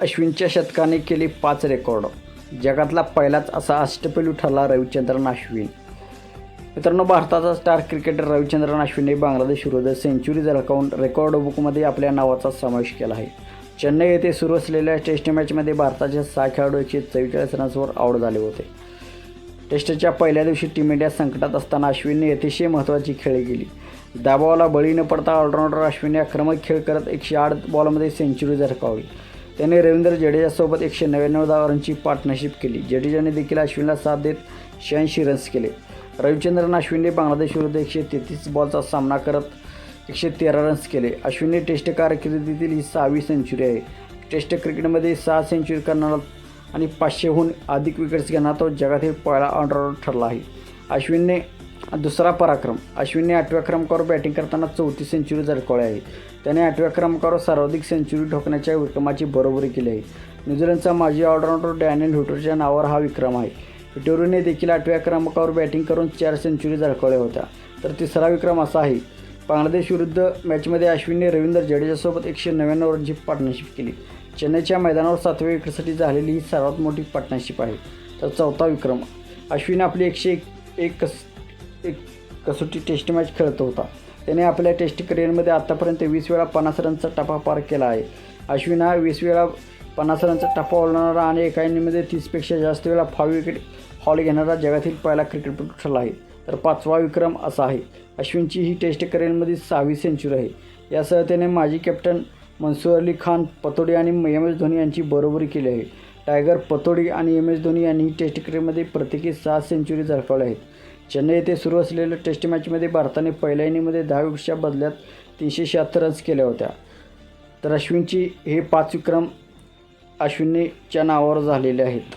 अश्विनच्या शतकाने केली पाच रेकॉर्ड. जगातला पहिलाच असा अष्टपैलू ठरला रविचंद्रन अश्विन. मित्रांनो भारताचा स्टार क्रिकेटर रविचंद्रन अश्विनने बांगलादेश विरुद्ध सेंचुरी झळकावून रेकॉर्ड बुकमध्ये आपल्या नावाचा समावेश केला आहे. चेन्नई येथे सुरू असलेल्या टेस्ट मॅचमध्ये भारताच्या सहा खेळाडू एकशे चव्वेचाळीस रन्सवर आऊट झाले होते. टेस्टच्या पहिल्या दिवशी टीम इंडिया संकटात असताना अश्विनने अतिशय महत्त्वाची खेळी केली. दाबावाला बळी न पडता ऑलराऊंडर अश्विनने आक्रमक खेळ करत एकशे आठ बॉलमध्ये सेंचुरी झळकावली. त्याने रवींद्र जडेजासोबत एकशे नव्याण्णव धावांची पार्टनरशिप केली. जडेजाने देखील अश्विनला साथ देत शहाऐंशी रन्स केले. रविचंद्रन अश्विनने बांगलादेश विरुद्ध एकशे तेहतीस बॉलचा सामना करत एकशे तेरा रन्स केले. अश्विनने टेस्ट कारकिर्दीतील ही सहावी सेंचुरी आहे. टेस्ट क्रिकेटमध्ये सहा सेंचुरी करणारा आणि पाचशेहून अधिक विकेट्स घेणारा तो जगातील पहिला ऑलराऊंडर ठरला आहे. अश्विनने दुसरा पराक्रम अश्विनने आठव्या क्रमांकावर बॅटिंग करताना चौथी सेंचुरी झळकवली आहे त्याने आठव्या क्रमांकावर सर्वाधिक सेंचुरी ठोकण्याच्या विक्रमाची बरोबरी केली आहे. न्यूझीलंडचा माजी ऑलराऊंडर डॅनियल हुटरच्या नावावर हा विक्रम आहे. हुटोरीने देखील आठव्या क्रमांकावर बॅटिंग करून चार सेंचुरी झळकवल्या होत्या तर तिसरा विक्रम असा आहे. बांगलादेश विरुद्ध मॅचमध्ये अश्विनने रवींद्र जडेजासोबत एकशे नव्याण्णव रनची पार्टनरशिप केली. चेन्नईच्या मैदानावर सातव्या विकेटसाठी झालेली ही सर्वात मोठी पार्टनरशिप आहे. तर चौथा विक्रम अश्विन आपली एकशे एक एक कसोटी टेस्ट मॅच खेळत होता. त्याने आपल्या टेस्ट करिअरमध्ये आत्तापर्यंत वीस वेळा पन्नास रनचा टप्पा पार केला आहे. अश्विन हा वीस वेळा पन्नास रनचा टप्पा ओलांडणारा आणि एका इनिंगमध्ये तीसपेक्षा जास्त वेळा फाव विकेट हॉल घेणारा जगातील पहिला क्रिकेटपटू ठरला आहे. तर पाचवा विक्रम असा आहे. अश्विनची ही टेस्ट करिअरमध्ये सहावी सेंचुरी आहे. यासह त्याने माजी कॅप्टन मनसूर अली खान पतोडी आणि एम एस धोनी यांची बरोबरी केली आहे. टायगर पतोडी आणि एम एस धोनी यांनी टेस्ट क्रिकेटमध्ये प्रत्येकी सहा सेंचुरी झळकावल्या आहेत. चेन्नई येथे सुरू असलेल्या टेस्ट मॅचमध्ये भारताने पहिल्या इनिंगमध्ये दहा विकेटच्या बदल्यात तीनशे शहात्तर रन्स केल्या होत्या. तर अश्विनची हे पाच विक्रम अश्विनीच्या नावावर झालेले आहेत.